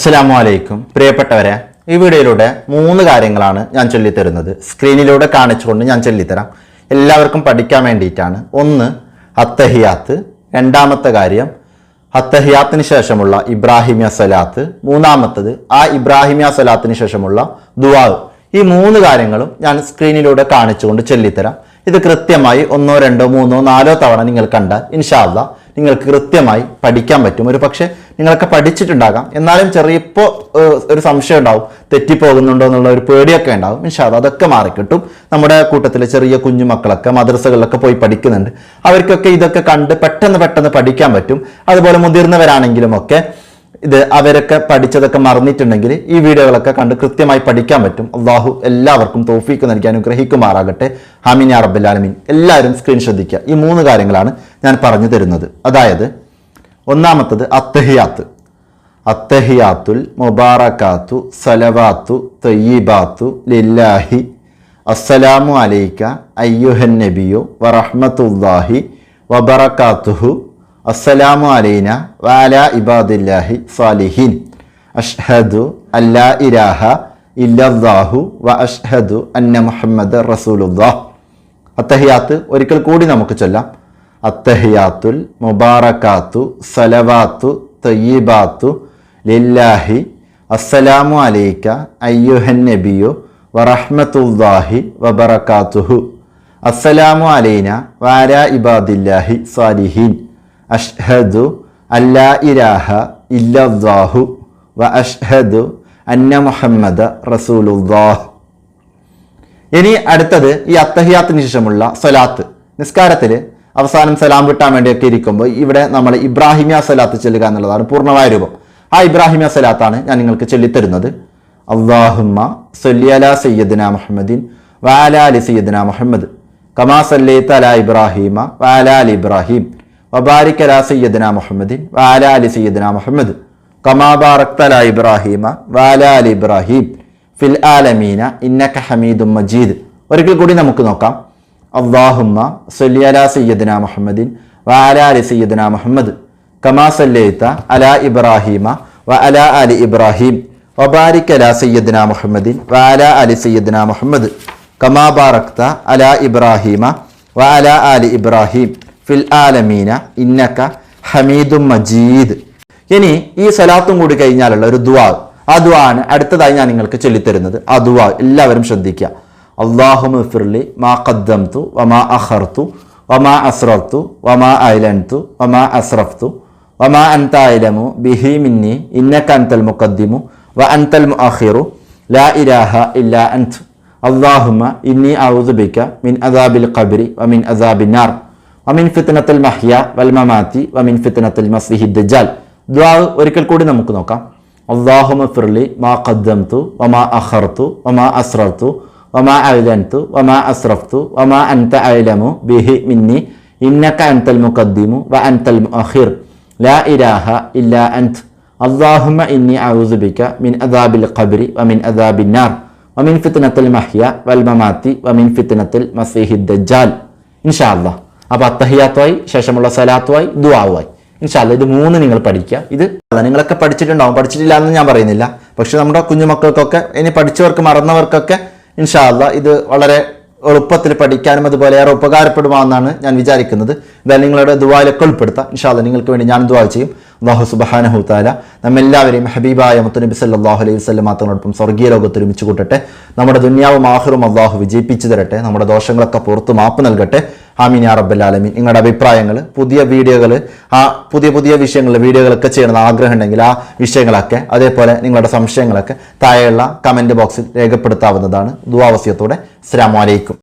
അസ്സലാമു അലൈക്കും പ്രിയപ്പെട്ടവരെ ഈ വീഡിയോയിലൂടെ മൂന്ന് കാര്യങ്ങളാണ് ഞാൻ ചൊല്ലിത്തരുന്നത്. സ്ക്രീനിലൂടെ കാണിച്ചുകൊണ്ട് ഞാൻ ചൊല്ലിത്തരാം. എല്ലാവർക്കും പഠിക്കാൻ വേണ്ടിയിട്ടാണ്. ഒന്ന് അത്തഹിയാത്ത്. രണ്ടാമത്തെ കാര്യം അത്തഹിയാത്തിന് ശേഷമുള്ള ഇബ്രാഹിമിയ സലാത്ത്. മൂന്നാമത്തത് ആ ഇബ്രാഹിമിയ സലാത്തിന് ശേഷമുള്ള ദുവാവ് ഈ മൂന്ന് കാര്യങ്ങളും ഞാൻ സ്ക്രീനിലൂടെ കാണിച്ചുകൊണ്ട് ചൊല്ലിത്തരാം. ഇത് കൃത്യമായി ഒന്നോ രണ്ടോ മൂന്നോ നാലോ തവണ നിങ്ങൾ കണ്ടാൽ ഇൻഷാല്ല നിങ്ങൾക്ക് കൃത്യമായി പഠിക്കാൻ പറ്റും. ഒരു പക്ഷേ നിങ്ങളൊക്കെ പഠിച്ചിട്ടുണ്ടാകാം. എന്നാലും ചെറിയ ഇപ്പോൾ ഒരു സംശയം ഉണ്ടാവും. തെറ്റിപ്പോകുന്നുണ്ടോ എന്നുള്ള ഒരു പേടിയൊക്കെ ഉണ്ടാവും. ഇൻഷാല്ല അതൊക്കെ മാറിക്കിട്ടും. നമ്മുടെ കൂട്ടത്തിലെ ചെറിയ കുഞ്ഞു മക്കളൊക്കെ മദ്രസകളിലൊക്കെ പോയി പഠിക്കുന്നുണ്ട്. അവർക്കൊക്കെ ഇതൊക്കെ കണ്ട് പെട്ടെന്ന് പെട്ടെന്ന് പഠിക്കാൻ പറ്റും. അതുപോലെ മുതിർന്നവരാണെങ്കിലും ഒക്കെ ഇത് അവരൊക്കെ പഠിച്ചതൊക്കെ മറന്നിട്ടുണ്ടെങ്കിൽ ഈ വീഡിയോകളൊക്കെ കണ്ട് കൃത്യമായി പഠിക്കാൻ പറ്റും. അള്ളാഹു എല്ലാവർക്കും തോഫീക്ക് നൽകി അനുഗ്രഹിക്കുമാറാകട്ടെ. ഹാമിൻ യാ റബ്ബുലാലമീൻ എല്ലാവരും സ്ക്രീൻ ശ്രദ്ധിക്കുക. ഈ മൂന്ന് കാര്യങ്ങളാണ് ഞാൻ പറഞ്ഞു തരുന്നത്. അതായത് ഒന്നാമത്തത് അത്തഹിയാത്ത്. അത്തഹിയാത്തുൽ മുബാറക്കാത്തു സലവാത്തു തയ്യീബാത്തു ലില്ലാഹി അസ്സലാമു അലൈക്ക അയ്യുഹൻ നബിയു വറഹ്മത്തുല്ലാഹി വബറക്കാത്തുഹു അസ്സലാമു അലൈന വാല ഇബാദില്ലാഹി സാലിഹിൻ. അഷ്ഹദു അല്ലാ ഇലാഹ ഇല്ലാഹു വ അഷ്ഹദു അന്ന മുഹമ്മദ് റസൂലുല്ലാഹ് അത്തഹിയാത്ത് ഒരിക്കൽ കൂടി നമുക്ക് ചൊല്ലാം. അത്തഹിയാത്തുൽ മുബാറക്കാത്തു സലവാത്തു തയ്യബാത്തു ലില്ലാഹി അസ്സലാമു അലൈക്ക അയ്യുഹൻ നബിയു വറഹ്മത്തുല്ലാഹി വബറക്കാത്തുഹു അസ്സലാമു അലൈന വാര ഇബാദില്ലാഹി സാലിഹീൻ. അഷ്ഹദു അല്ലാ ഇരാഹ ഇല്ലാഹു വ അഷ്ഹദു അന്ന മുഹമ്മദ് റസൂലുല്ലാഹ് ഇനി അടുത്തത് ഈ അത്തഹിയാത്തിന് ശേഷമുള്ള സ്വലാത്ത്. നിസ്കാരത്തിൽ അവസാനം സലാം വിട്ടാൻ വേണ്ടിയൊക്കെ ഇരിക്കുമ്പോൾ ഇവിടെ നമ്മൾ ഇബ്രാഹിമിയ സലാത്ത് ചെല്ലുക എന്നുള്ളതാണ് പൂർണമായ രൂപം. ആ ഇബ്രാഹിമിയ സലാത്താണ് ഞാൻ നിങ്ങൾക്ക് ചൊല്ലിത്തരുന്നത്. അള്ളാഹുമ്മ സൊല്ലിയല സയ്യദിന മുഹമ്മദിൻ വാലാലി സയ്യദിന മുഹമ്മദ്. കമാ സല്ലൈത്ത് അല ഇബ്രാഹിമ വാലാലി ഇബ്രാഹിം. വബാരിക് അല സയ്യദന മുഹമ്മദിൻ വാല അലി സയ്യദന മുഹമ്മദ്. കമാബാറക്തല ഇബ്രാഹിമ വാല അലി ഇബ്രാഹിം. ഫിൽ ആലമീന ഇന്നക ഹമീദും മജീദ്. ഒരിക്കൽ കൂടി നമുക്ക് നോക്കാം. അള്ളാഹുമ്മ സല്ലി അല സയ്യദന മുഹമ്മദിൻ വാല അലി സയ്യദന മുഹമ്മദ്. കമാ സല്ലൈത്ത അല ഇബ്രാഹിമ വ അല അലി ഇബ്രാഹിം. വബാരിക് അല സയ്യദന മുഹമ്മദിൻ വാല അലി സയ്യദന മുഹമ്മദ്. കമാ ബാറക്ത അല ഇബ്രാഹിമ വ അല അലി ഇബ്രാഹിം. ഫിൽ ആലമീന ഇന്നക്ക ഹമീദും മജീദ്. ഇനി ഈ സലാത്തും കൂടി കഴിഞ്ഞാലുള്ള ഒരു ദുവാ ആ ദുവാ ആണ് അടുത്തതായി ഞാൻ നിങ്ങൾക്ക് ചൊല്ലിത്തരുന്നത്. ആ ദുവാ എല്ലാവരും ശ്രദ്ധിക്കുക. അള്ളാഹു ഫിർലി മാ ഖദ്ദംതു വമാ അഹർത്തു വമാ അസ്രഫ്തു വമാ ഐലൻതു വമാ അസ്രഫ്തു വമാ അൻത അയലമു ബിഹി മിന്നി ഇന്നക്ക അൻതൽ മുഖദ്ദിമു വ അൻതൽ മുഅഖിറു ലാ ഇരാഹ ഇല്ലാ അൻത്. അള്ളാഹുമ ഇന്നി ഔദുബിക്ക ബിക മിൻ അദാബിൽ ഖബ്രി മിൻ അദാബിൻ നാർ. വമിൻ ഫിത്നത്തിൽ മഹ്യ വൽ മമാതി വമിൻ ഫിത്നത്തിൽ മസ്ലിഹി ദജ്ജാൽ ദുആ ഒരിക്കൽ കൂടി നമുക്ക് നോക്കാം. അള്ളാഹുമ ഫിർലി മാ ഖദ്ദംതു വമാ അഖർതു വമാ അസ്റർതു വമാ അഅലൻതു വമാ അസ്റഫ്തു വമാ അൻത അഅലമു ബിഹി മിന്നി ഇന്നക അൻതൽ മുഖദ്ദിമു വ അൻതൽ മുഅഖിർ. ലാ ഇലാഹ ഇല്ലാ അൻത്. അള്ളാഹുമ ഇന്നി അഊദു ബിക മിൻ അദാബിൽ ഖബ്രി വമിൻ അദാബിൻ നാർ. വമിൻ ഫിത്നത്തിൽ മഹ്യ വൽ മമാതി വമിൻ ഫിത്നത്തിൽ മസീഹി ദജ്ജാൽ ഇൻഷാ അല്ലാഹ്. അപ്പോൾ അത്തഹിയാത്തുമായി ശേഷമുള്ള സലാത്തുമായി ദുവാവുമായി ഇൻഷാല്ല ഇത് മൂന്ന് നിങ്ങൾ പഠിക്കുക. ഇത് നിങ്ങളൊക്കെ പഠിച്ചിട്ടുണ്ടാവും. പഠിച്ചിട്ടില്ല എന്ന് ഞാൻ പറയുന്നില്ല. പക്ഷെ നമ്മുടെ കുഞ്ഞുമക്കൾക്കൊക്കെ ഇനി പഠിച്ചവർക്ക് മറന്നവർക്കൊക്കെ ഇൻഷാല്ല ഇത് വളരെ എളുപ്പത്തിൽ പഠിക്കാനും അതുപോലെ ഏറെ ഉപകാരപ്പെടുമെന്നാണ് ഞാൻ വിചാരിക്കുന്നത്. എന്തായാലും നിങ്ങളുടെ ദുവായിലൊക്കെ ഉൾപ്പെടുത്താം. ഇൻഷാല്ല നിങ്ങൾക്ക് വേണ്ടി ഞാൻ ദുവാ ചെയ്യും. അള്ളാഹു സുബഹാനഹു താല നമ്മെല്ലാവരെയും ഹബീബായ മുത്തനബി സല്ലാഹു അലൈഹി വസ്ലം മാത്രത്തോടൊപ്പം സ്വർഗീയ ലോകത്ത് ഒരുമിച്ച് കൂട്ടട്ടെ. നമ്മുടെ ദുന്യാവും ആഹ്റും അള്ളാഹു വിജയിപ്പിച്ചു തരട്ടെ. നമ്മുടെ ദോഷങ്ങളൊക്കെ പുറത്ത് മാപ്പ് നൽകട്ടെ. ആമീൻ യാ റബ്ബൽ ആലമീൻ. നിങ്ങളുടെ അഭിപ്രായങ്ങൾ പുതിയ വീഡിയോകൾ ആ പുതിയ പുതിയ വിഷയങ്ങൾ വീഡിയോകളൊക്കെ ചെയ്യണമെന്ന് ആഗ്രഹം ഉണ്ടെങ്കിൽ ആ വിഷയങ്ങളൊക്കെ അതേപോലെ നിങ്ങളുടെ സംശയങ്ങളൊക്കെ താഴെയുള്ള കമന്റ് ബോക്സിൽ രേഖപ്പെടുത്താവുന്നതാണ്. ദുവാവസ്യത്തോടെ അസ്സാം വലൈക്കും